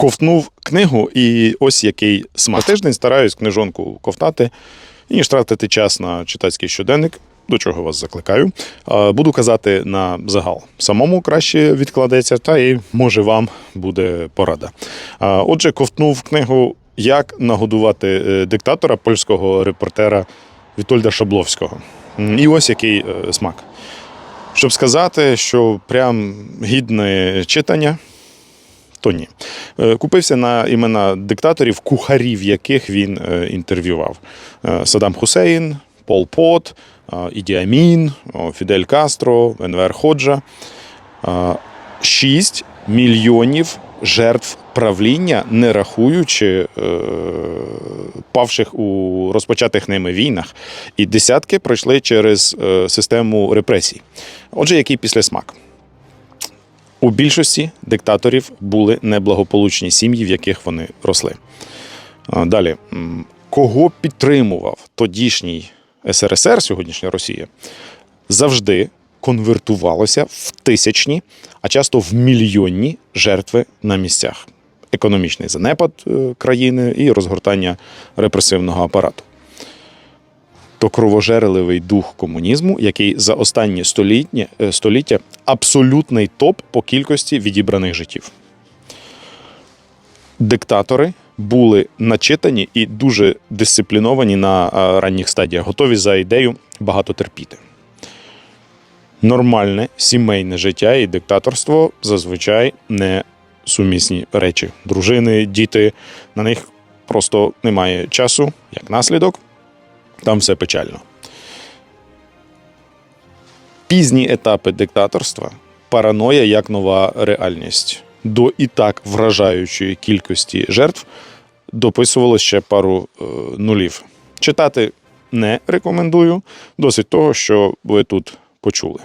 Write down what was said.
ковтнув книгу, і ось який смак. Тиждень стараюсь книжонку ковтати, і ніж тратити час на читацький щоденник. До чого вас закликаю. Буду казати на загал. Самому краще відкладеться, та і може вам буде порада. Отже, ковтнув книгу Як нагодувати е, диктатора польського репортера Вітольда Шабловського. І ось який е, смак. Щоб сказати, що прям гідне читання, то ні. Е, Купився на імена диктаторів, кухарів, яких він е, інтерв'ював: Е, Саддам Хусейн, Пол Пот, Іді Амін, о, Фідель Кастро, Енвер Ходжа. 6 мільйонів жертв правління, не рахуючи е, павших у розпочатих ними війнах, і десятки пройшли через систему репресій. Отже, який післясмак? У більшості диктаторів були неблагополучні сім'ї, в яких вони росли. Далі, кого підтримував тодішній СРСР, сьогоднішня Росія, завжди конвертувалося в тисячні, а часто в мільйонні жертви на місцях. Економічний занепад е, країни і розгортання репресивного апарату. То кровожерливий дух комунізму, який за останні століття, е, століття абсолютний топ по кількості відібраних життів. Диктатори були начитані і дуже дисципліновані на е, ранніх стадіях, готові за ідею багато терпіти. Нормальне сімейне життя і диктаторство зазвичай не сумісні речі. Дружини, діти, на них просто немає часу, як наслідок, там все печально. Пізні етапи диктаторства параноя як нова реальність. До і так вражаючої кількості жертв дописувало ще пару е, нулів. Читати не рекомендую, досить того, що ви тут почули.